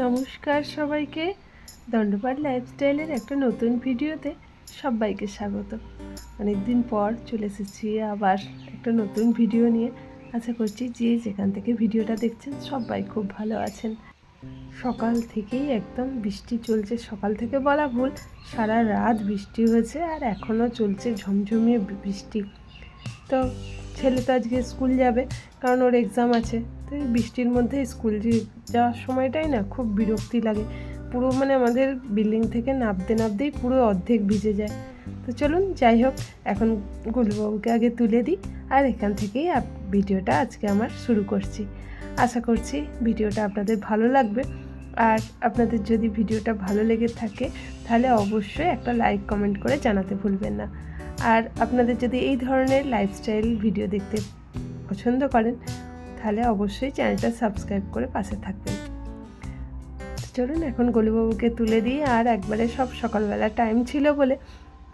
নমস্কার সবাইকে। দণ্ডপাট লাইফস্টাইলের একটা নতুন ভিডিওতে সবাইকে স্বাগত। অনেকদিন পর চলে এসেছি আবার একটা নতুন ভিডিও নিয়ে। আশা করছি যে যেখান থেকে ভিডিওটা দেখছেন সবাই খুব ভালো আছেন। সকাল থেকেই একদম বৃষ্টি চলছে, সকাল থেকে বলা ভুল। সারা রাত বৃষ্টি হয়েছে আর এখনও চলছে ঝমঝমিয়ে বৃষ্টি। তো ছেলে তো আজকে স্কুল যাবে, কারণ ওর এক্সাম আছে। তো বৃষ্টির মধ্যে স্কুল যাওয়ার সময়টাই না খুব বিরক্তি লাগে। পুরো মানে আমাদের বিল্ডিং থেকে নামতে নামতেই পুরো অর্ধেক ভিজে যায়। তো চলুন, যাই হোক, এখন গুলবাবুকে আগে তুলে দিই, আর এখান থেকেই ভিডিওটা আজকে আমার শুরু করছি। আশা করছি ভিডিওটা আপনাদের ভালো লাগবে। আর আপনাদের যদি ভিডিওটা ভালো লেগে থাকে, তাহলে অবশ্যই একটা লাইক কমেন্ট করে জানাতে ভুলবেন না। আর আপনাদের যদি এই ধরনের লাইফস্টাইল ভিডিও দেখতে পছন্দ করেন, তাহলে অবশ্যই চ্যানেলটা সাবস্ক্রাইব করে পাশে থাকবেন। চলুন এখন গলুবাবুকে তুলে দিই, আর একবারে সব সকালবেলা টাইম ছিল বলে।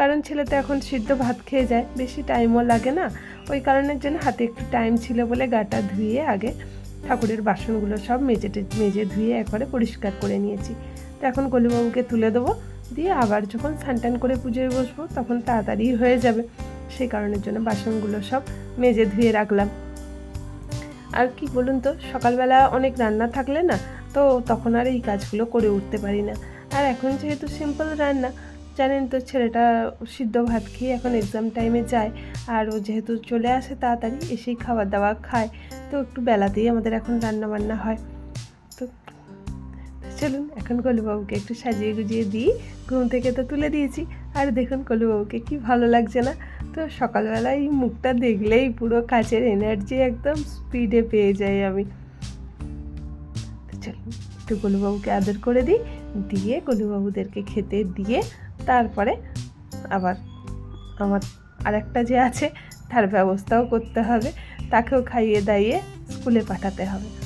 কারণ ছেলে তো এখন সিদ্ধ ভাত খেয়ে যায়, বেশি টাইমও লাগে না। ওই কারণের জন্য হাতে একটু টাইম ছিল বলে গাটা ধুয়ে আগে ঠাকুরের বাসনগুলো সব মেজে মেজে ধুয়ে একবারে পরিষ্কার করে নিয়েছি। তো এখন গলুবাবুকে তুলে দেবো। দিয়ে আবার যখন স্নান করে পুজোয় বসবো, তখন তাড়াতাড়ি হয়ে যাবে। সেই কারণের জন্য বাসনগুলো সব মেজে ধুয়ে রাখলাম। আর কি বলুন তো, সকালবেলা অনেক রান্না থাকলে না, তো তখন আর এই কাজগুলো করে উঠতে পারি না। আর এখন যেহেতু সিম্পল রান্না, জানেন তো ছেলেটা সিদ্ধ ভাত খেয়ে এখন এক্সাম টাইমে যায়, আর ও যেহেতু চলে আসে তাড়াতাড়ি, এসেই খাবার দাবার খায়। তো একটু বেলাতেই আমাদের এখন রান্না বান্না হয়। চলুন, এখন কলুবাবুকে একটু সাজিয়ে গুজিয়ে দিই। ঘুম থেকে তো তুলে দিয়েছি। আর দেখুন কলুবাবুকে কি ভালো লাগছে না। তো সকালবেলায় মুখটা দেখলেই পুরো কাচের এনার্জি একদম স্পিডে পেয়ে যাই আমি। চলুন, একটু কলুবাবুকে আদর করে দিই। দিয়ে কলুবাবুদেরকে খেতে দিয়ে তারপরে আবার আমার আরেকটা যে আছে, তার ব্যবস্থাও করতে হবে। তাকেও খাইয়ে দাইয়ে স্কুলে পাঠাতে হবে।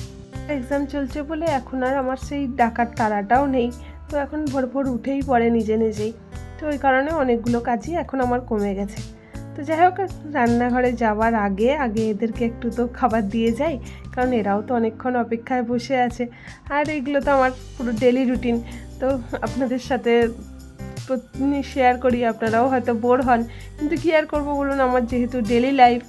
এক্সাম চলছে বলে এখন আর আমার সেই ডাকার তাড়াটাও নেই। তো এখন ভোর ভোর উঠেই পড়ে নিজে নিজেই। তো ওই কারণে অনেকগুলো কাজই এখন আমার কমে গেছে। তো যাই হোক, রান্নাঘরে যাওয়ার আগে আগে এদেরকে একটু তো খাবার দিয়ে যাই, কারণ এরাও তো অনেকক্ষণ অপেক্ষায় বসে আছে। আর এগুলো তো আমার পুরো ডেলি রুটিন তো আপনাদের সাথে শেয়ার করি, আপনারাও হয়তো বোর হন। কিন্তু কী আর করব বলুন, আমার যেহেতু ডেলি লাইফ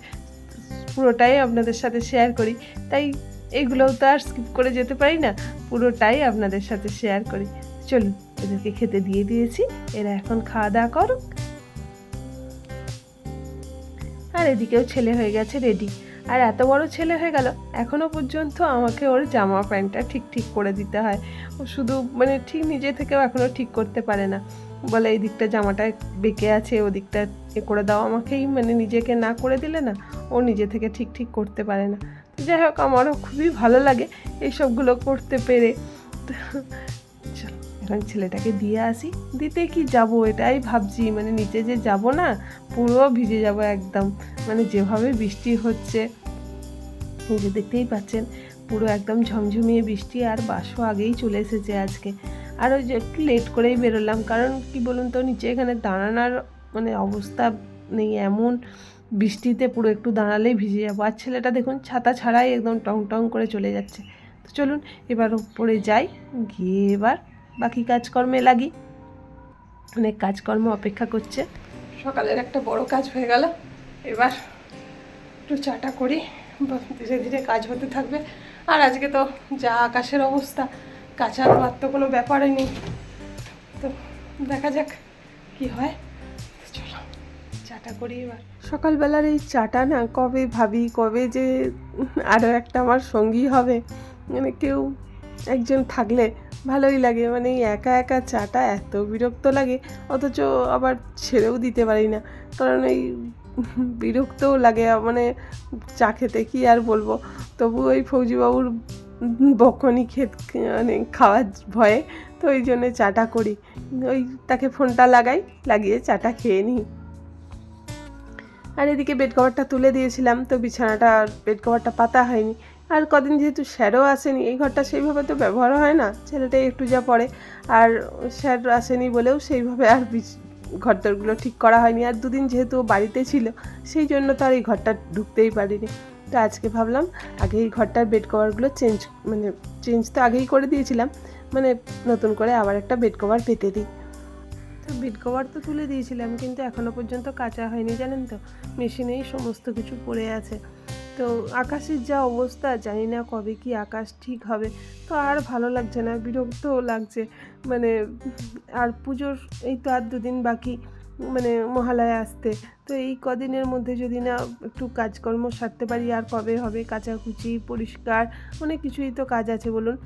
পুরোটাই আপনাদের সাথে শেয়ার করি। তাই এইগুলোও তো আর স্কিপ করে যেতে পারি না। পুরোটাই আপনাদের সাথে শেয়ার করি। চলুন, এদেরকে খেতে দিয়ে দিয়েছি। এরা এখন খাওয়া দাওয়া করুক। আর এদিকেও ছেলে হয়ে গেছে রেডি আর এত বড় ছেলে হয়ে গেল এখনও পর্যন্ত আমাকে ওর জামা প্যান্টটা ঠিক ঠিক করে দিতে হয়। ও শুধু মানে ঠিক নিজে থেকেও এখনও ঠিক করতে পারে না। বলে, এই দিকটা জামাটা বেঁকে আছে, ও দিকটা এ করে দাও। আমাকেই মানে নিজেকে না করে দিলে না, ও নিজে থেকে ঠিক ঠিক করতে পারে না। যাই হোক, আমারও খুবই ভালো লাগে এইসবগুলো করতে পেরে। এখন ছেলেটাকে দিয়ে আসি। দিতে কি যাব এটাই ভাবছি মানে নিচে যে যাব না, পুরো ভিজে যাব একদম। মানে যেভাবে বৃষ্টি হচ্ছে যে দেখতেই পাচ্ছেন, পুরো একদম ঝমঝমিয়ে বৃষ্টি আর বাসও আগেই চলে এসেছে আজকে। আর ওই যে একটু লেট করেই বেরোলাম, কারণ কি বলুন তো, নিচে এখানে দাঁড়ানোর মানে অবস্থা নেই এমন। বৃষ্টিতে পুরো একটু দাঁড়ালেই ভিজে যাব। আর ছেলেটা দেখুন, ছাতা ছাড়াই একদম টং টং করে চলে যাচ্ছে। তো চলুন, এবার উপরে যাই, গিয়ে এবার বাকি কাজকর্মে লাগি। অনেক কাজকর্ম অপেক্ষা করছে। সকালের একটা বড় কাজ হয়ে গেল। এবার একটু চাটা করি। ধীরে ধীরে কাজ হতে থাকবে। আর আজকে তো যা আকাশের অবস্থা, কাঁচা ধোয়ার তো কোনো ব্যাপারই নেই। তো দেখা যাক কি হয়। চাটা করি এবার। সকালবেলার এই চাটা না কবে ভাবি, কবে যে আরও একটা আমার সঙ্গী হবে মানে কেউ একজন থাকলে ভালোই লাগে মানে একা একা চাটা এত বিরক্ত লাগে, অথচ আবার ছেড়েও দিতে পারি না। কারণ এই বিরক্তও লাগে মানে চা খেতে কি আর বলব? তবু ওই ফৌজিবাবুর বকনি খেত মানে খাওয়ার ভয়ে তো ওই জন্যে চাটা করি। ওই তাকে ফোনটা লাগাই, লাগিয়ে চাটা খেয়ে নিই। আর এদিকে বেড কভারটা তুলে দিয়েছিলাম, তো বিছানাটা আর বেড কভারটা পাতা হয়নি। আর কদিন যেহেতু স্যারও আসেনি, এই ঘরটা সেইভাবে তো ব্যবহার হয় না, ছেলেটাই একটু যা পড়ে। আর স্যার আসেনি বলেও সেইভাবে আর ঘরদরগুলো ঠিক করা হয়নি। আর দুদিন যেহেতু বাড়িতে ছিল, সেই জন্য তো আর এই ঘরটা ঢুকতেই পারিনি। তো আজকে ভাবলাম, আগে এই ঘরটার বেড কভারগুলো চেঞ্জ মানে চেঞ্জ তো আগেই করে দিয়েছিলাম মানে নতুন করে আবার একটা বেড কভার পেতে দিই। তো বেড কভার তো তুলে দিয়েছিলাম, কিন্তু এখনও পর্যন্ত কাঁচা হয়নি, জানেন তো? মেশিনেই সমস্ত কিছু পড়ে আছে। তো আকাশের যা অবস্থা, জানি না কবে কি আকাশ ঠিক হবে। তো আর ভালো লাগছে না বিরক্তও লাগছে। মানে আর পুজোর এই তো আর দুদিন বাকি মানে মহালয়া আসতে। তো এই কদিনের মধ্যে যদি না একটু কাজকর্ম সারতে পারি, আর কবে হবে? কাচাকুচি, পরিষ্কার, অনেক কিছুই তো কাজ আছে, বলুন।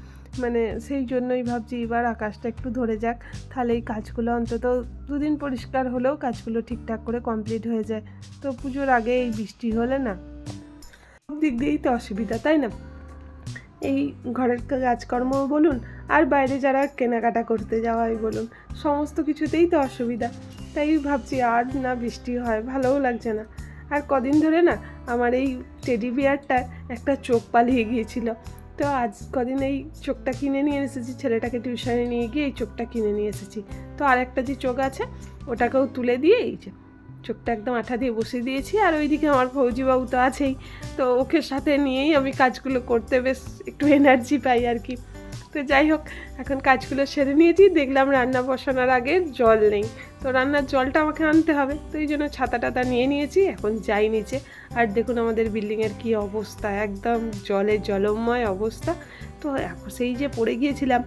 মানে সেই জন্যই ভাবছি এবার আকাশটা একটু ধরে যাক। তাহলে এই কাজগুলো অন্তত দুদিন পরিষ্কার হলেও কাজগুলো ঠিকঠাক করে কমপ্লিট হয়ে যায়। তো পুজোর আগে এই বৃষ্টি হলে না, সব দিক দিয়েই তো অসুবিধা, তাই না? এই ঘরের কাজকর্ম বলুন, আর বাইরে যারা কেনাকাটা করতে যাওয়াই বলুন, সমস্ত কিছুতেই তো অসুবিধা। তাই ভাবছি আর না বৃষ্টি হয়, ভালোও লাগছে না। আর কদিন ধরে না, আমার এই টেডি বিয়ারটার একটা চোখ পালিয়ে গিয়েছিল। তো আজ কদিন এই চোখটা কিনে নিয়ে এসেছি, ছেলেটাকে টিউশনে নিয়ে গিয়ে এই চোখটা কিনে নিয়ে এসেছি। তো আর একটা যে চোখ আছে, ওটাকেও তুলে দিয়ে এই যে চোখটা একদম আঠা দিয়ে বসিয়ে দিয়েছি, আর ওইদিকে আমার ফৌজিবাবু তো আছেই। তো ওকে সাথে নিয়েই আমি কাজগুলো করতে বেশ একটু এনার্জি পাই আর কি। তো যাই হোক, এখন কাজগুলো সেরে নিয়েছি। দেখলাম রান্না বসানোর আগে জল নেই। তো রান্নার জলটা আমাকে আনতে হবে। তো এই জন্য ছাতা টাতা নিয়ে নিয়েছি, এখন যাই নিচে। আর দেখুন আমাদের বিল্ডিংয়ের কী অবস্থা, একদম জলে জলময় অবস্থা। তো এখন সেই যে পড়ে গিয়েছিলাম,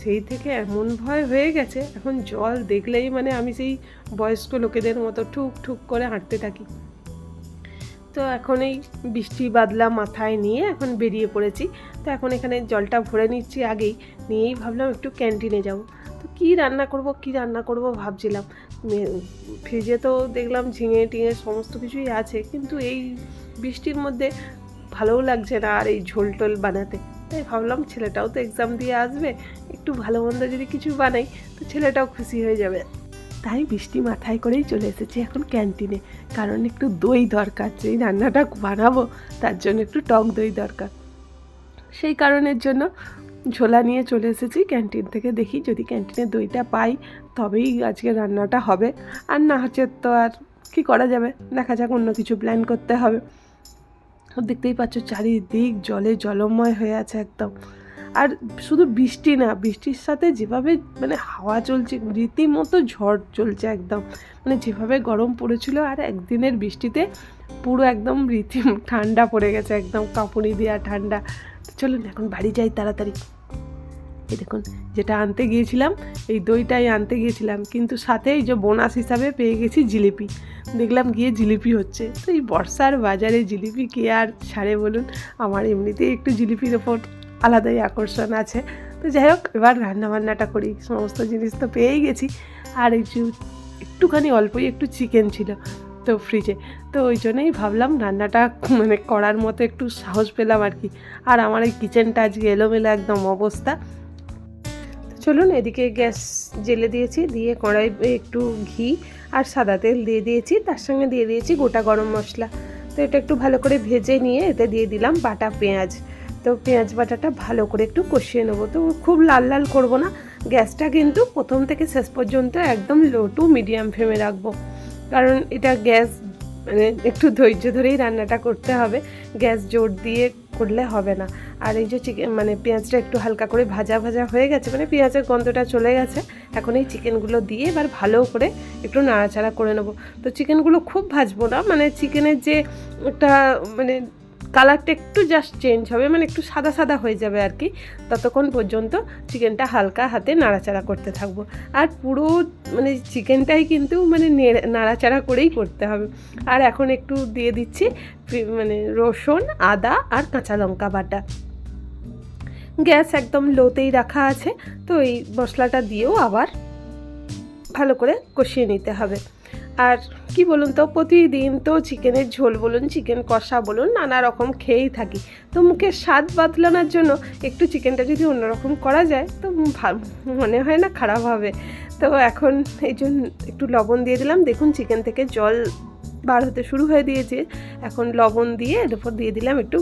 সেই থেকে এমন ভয় হয়ে গেছে। এখন জল দেখলেই মানে আমি সেই বয়স্ক লোকেদের মতো ঠুক ঠুক করে হাঁটতে থাকি। তো এখন এই বৃষ্টি বাদলা মাথায় নিয়ে এখন বেরিয়ে পড়েছি। তো এখন এখানে জলটা ভরে নিচ্ছি আগেই। নিয়েই ভাবলাম একটু ক্যান্টিনে যাব। তো কী রান্না করব, কী রান্না করব ভাবছিলাম। ফ্রিজে তো দেখলাম ঝিঙে টিঙে সমস্ত কিছুই আছে। কিন্তু এই বৃষ্টির মধ্যে ভালোও লাগছে না আর এই ঝোল টোল বানাতে। তাই ভাবলাম ছেলেটাও তো এক্সাম দিয়ে আসবে। একটু ভালো মন্দ যদি কিছু বানাই, তো ছেলেটাও খুশি হয়ে যাবে। তাই বৃষ্টি মাথায় করেই চলে এসেছি এখন ক্যান্টিনে। কারণ একটু দই দরকার, যেই রান্নাটা বানাবো, তার জন্য একটু টক দই দরকার। সেই কারণের জন্য ঝোলা নিয়ে চলে এসেছি ক্যান্টিন থেকে। দেখি যদি ক্যান্টিনে দইটা পাই, তবেই আজকে রান্নাটা হবে। আর না, হচ্ছে তো আর কি করা যাবে? দেখা যাক, অন্য কিছু প্ল্যান করতে হবে। দেখতেই পাচ্ছ, চারিদিক জলে জলময় হয়ে আছে একদম। আর শুধু বৃষ্টি না, বৃষ্টির সাথে যেভাবে মানে হাওয়া চলছে, রীতিমতো ঝড় চলছে একদম। মানে যেভাবে গরম পড়েছিল আর একদিনের বৃষ্টিতে পুরো একদম রীতি ঠান্ডা পড়ে গেছে, একদম কাঁপুনি দেওয়া ঠান্ডা। চলুন এখন বাড়ি যাই তাড়াতাড়ি। এই দেখুন, যেটা আনতে গিয়েছিলাম, এই দইটাই আনতে গিয়েছিলাম। কিন্তু সাথে এই যে বোনাস হিসাবে পেয়ে গেছি জিলিপি। দেখলাম গিয়ে জিলিপি হচ্ছে। তো এই বর্ষার বাজারে জিলিপি কে আর ছাড়ে বলুন? আমার এমনিতেই একটু জিলিপির ওপর আলাদাই আকর্ষণ আছে। তো যাই হোক, এবার রান্নাবান্নাটা করি। সমস্ত জিনিস তো পেয়েই গেছি। আর এই একটুখানি অল্পই একটু চিকেন ছিল তো ফ্রিজে তো ওই জন্যই ভাবলাম রান্নাটা মানে করার মতো একটু সাহস পেলাম আর কি। আর আমার এই কিচেনটা আজকে এলোমেলো একদম অবস্থা। চলুন এদিকে গ্যাস জেলে দিয়েছি, দিয়ে কড়াই একটু ঘি আর সাদা তেল দিয়ে দিয়েছি। তার সঙ্গে দিয়ে দিয়েছি গোটা গরম মশলা। তো এটা একটু ভালো করে ভেজে নিয়ে এতে দিয়ে দিলাম বাটা পেঁয়াজ। তো পেঁয়াজ বাটাটা ভালো করে একটু কষিয়ে নেব। তো খুব লাল লাল করব না, গ্যাসটা কিন্তু প্রথম থেকে শেষ পর্যন্ত একদম লো টু মিডিয়াম ফ্লেমে রাখব। কারণ এটা গ্যাস মানে একটু ধৈর্য ধরেই রান্নাটা করতে হবে, গ্যাস জোর দিয়ে করলে হবে না। আর এই যে চিকেন মানে পেঁয়াজটা একটু হালকা করে ভাজা ভাজা হয়ে গেছে মানে পেঁয়াজের গন্ধটা চলে গেছে, এখন এই চিকেনগুলো দিয়ে এবার ভালো করে একটু নাড়াচাড়া করে নেব। তো চিকেনগুলো খুব ভাজবো না মানে চিকেনের যে একটা মানে কালারটা একটু জাস্ট চেঞ্জ হবে মানে একটু সাদা সাদা হয়ে যাবে আর কি। ততক্ষণ পর্যন্ত চিকেনটা হালকা হাতে নাড়াচাড়া করতে থাকব। আর পুরো মানে চিকেনটাই কিন্তু মানে নেড়ে- নাড়াচাড়া করেই করতে হবে। আর এখন একটু দিয়ে দিচ্ছি মানে রসুন, আদা আর কাঁচা লঙ্কা বাটা। গ্যাস একদম লোতেই রাখা আছে, তো এই মশলাটা দিয়েও আবার ভালো করে কষিয়ে নিতে হবে। আর কি বলুন তো, প্রতিদিন তো চিকেনের ঝোল বলুন, চিকেন কষা বলুন, নানা রকম খেয়েই থাকি। তো মুখের স্বাদ বাতলানোর জন্য একটু চিকেনটা যদি অন্যরকম করা যায়, তো মনে হয় না খারাপ হবে। তো এখন এই জন্য একটু লবণ দিয়ে দিলাম। দেখুন চিকেন থেকে জল বার হতে শুরু হয়ে দিয়েছে। এখন লবণ দিয়ে এর উপর দিয়ে দিলাম একটু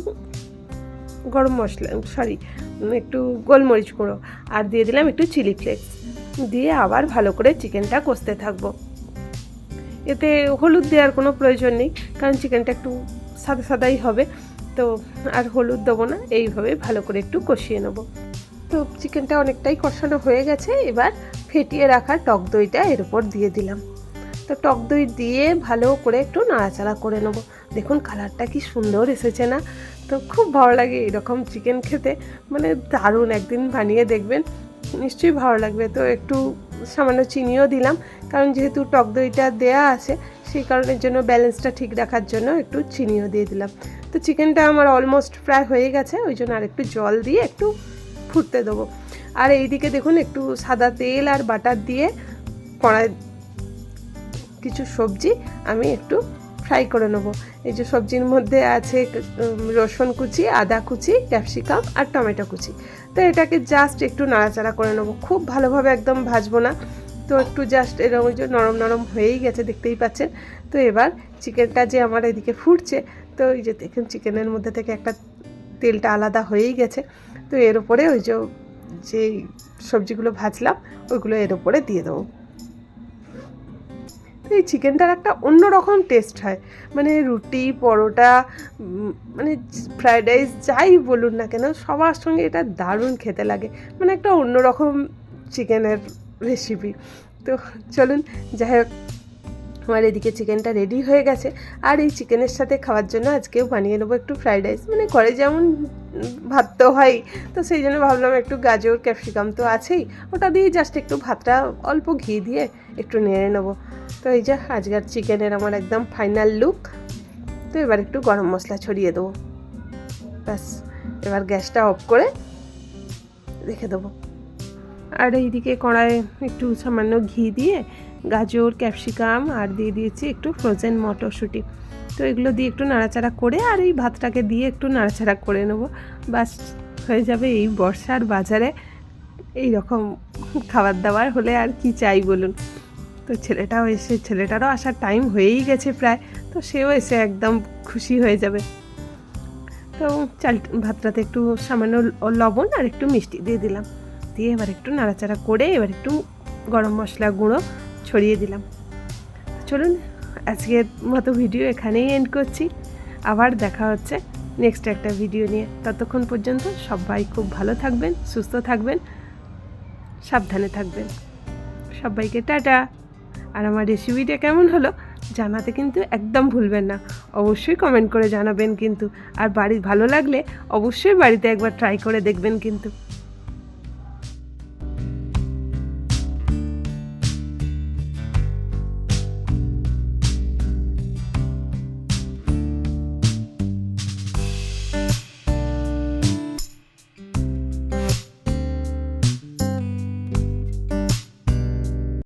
গরম মশলা, সরি, একটু গোলমরিচ গুঁড়ো। আর দিয়ে দিলাম একটু চিলি ফ্লেক্স। দিয়ে আবার ভালো করে চিকেনটা কষতে থাকব। এতে হলুদ দেওয়ার কোনো প্রয়োজন নেই, কারণ চিকেনটা একটু সাদা সাদাই হবে। তো আর হলুদ দেবো না, এইভাবে ভালো করে একটু কষিয়ে নেব। তো চিকেনটা অনেকটাই কষানো হয়ে গেছে, এবার ফেটিয়ে রাখা টক দইটা এর উপর দিয়ে দিলাম। তো টক দই দিয়ে ভালো করে একটু নাড়াচাড়া করে নেব। দেখুন কালারটা কি সুন্দর এসেছে না? তো খুব ভালো লাগে এরকম চিকেন খেতে। মানে দারুণ একদিন বানিয়ে দেখবেন, নিশ্চয়ই ভালো লাগবে। তো একটু সামান্য চিনিও দিলাম, কারণ যেহেতু টক দইটা দেয়া আছে, সেই কারণের জন্য ব্যালেন্সটা ঠিক রাখার জন্য একটু চিনিও দিয়ে দিলাম। তো চিকেনটা আমার অলমোস্ট প্রায় হয়ে গেছে, ওই জন্য আর একটু জল দিয়ে একটু ফুটতে দেবো। আর এইদিকে দেখুন, একটু সাদা তেল আর বাটার দিয়ে কড়াই কিছু সবজি আমি একটু ফ্রাই করে নেব। এই যে সবজির মধ্যে আছে রসুন কুচি, আদা কুচি, ক্যাপসিকাম আর টমেটো কুচি। তো এটাকে জাস্ট একটু নাড়াচাড়া করে নেব। খুব ভালোভাবে একদম ভাজবো না। তো একটু জাস্ট এরকম যে নরম নরম হয়েই গেছে, দেখতেই পাচ্ছেন। তো এবার চিকেনটা যে আমার এদিকে ফুটছে, তো ওই যে দেখুন চিকেনের মধ্যে থেকে একটা তেলটা আলাদা হয়েই গেছে। তো এর উপরে ওই যে, যেই সবজিগুলো ভাজলাম, ওইগুলো এর উপরে দিয়ে দেবো। এই চিকেনটার একটা অন্যরকম টেস্ট হয়। মানে রুটি, পরোটা মানে ফ্রায়েড রাইস যাই বলুন না কেন, সবার সঙ্গে এটা দারুণ খেতে লাগে। মানে একটা অন্যরকম চিকেনের রেসিপি তো চলুন, যাই হোক। আমার এদিকে চিকেনটা রেডি হয়ে গেছে। আর এই চিকেনের সাথে খাওয়ার জন্য আজকেও বানিয়ে নেব একটু ফ্রাইড রাইস মানে ঘরে যেমন ভাত তো হয়, তো সেই জন্য ভাবলাম একটু গাজর ক্যাপসিকাম তো আছেই। ওটা দিয়ে জাস্ট একটু ভাতটা অল্প ঘি দিয়ে একটু নেড়ে নেব। তো এই যে, আজকের চিকেনের আমার একদম ফাইনাল লুক তো এবার একটু গরম মশলা ছড়িয়ে দেবো। ব্যাস, এবার গ্যাসটা অফ করে রেখে দেবো। আর এইদিকে কড়াইয়ে একটু সামান্য ঘি দিয়ে গাজর, ক্যাপসিকাম আর দিয়ে দিয়েছি একটু ফ্রোজেন মটরশুঁটি। তো এগুলো দিয়ে একটু নাড়াচাড়া করে আর এই ভাতটাকে দিয়ে একটু নাড়াচাড়া করে নেব। বাস, হয়ে যাবে এই বর্ষার বাজারে এই রকম খাবার দাবার হলে আর কি চাই বলুন? তো ছেলেটাও এসে, ছেলেটারও আসার টাইম হয়েই গেছে প্রায়, তো সেও এসে একদম খুশি হয়ে যাবে। তো চাল, ভাতটাতে একটু সামান্য লবণ আর একটু মিষ্টি দিয়ে দিলাম। দিয়ে এবার একটু নাড়াচাড়া করে এবার একটু গরম মশলা গুঁড়ো ছড়িয়ে দিলাম। চলুন, আজকের মতো ভিডিও এখানেই এন্ড করছি। আবার দেখা হচ্ছে নেক্সট একটা ভিডিও নিয়ে। ততক্ষণ পর্যন্ত সবাই খুব ভালো থাকবেন, সুস্থ থাকবেন, সাবধানে থাকবেন। সবাইকে টাটা। আর আমার রেসিপিটা কেমন হলো জানাতে কিন্তু একদম ভুলবেন না। অবশ্যই কমেন্ট করে জানাবেন কিন্তু। আর বাড়ি ভালো লাগলে অবশ্যই বাড়িতে একবার ট্রাই করে দেখবেন কিন্তু।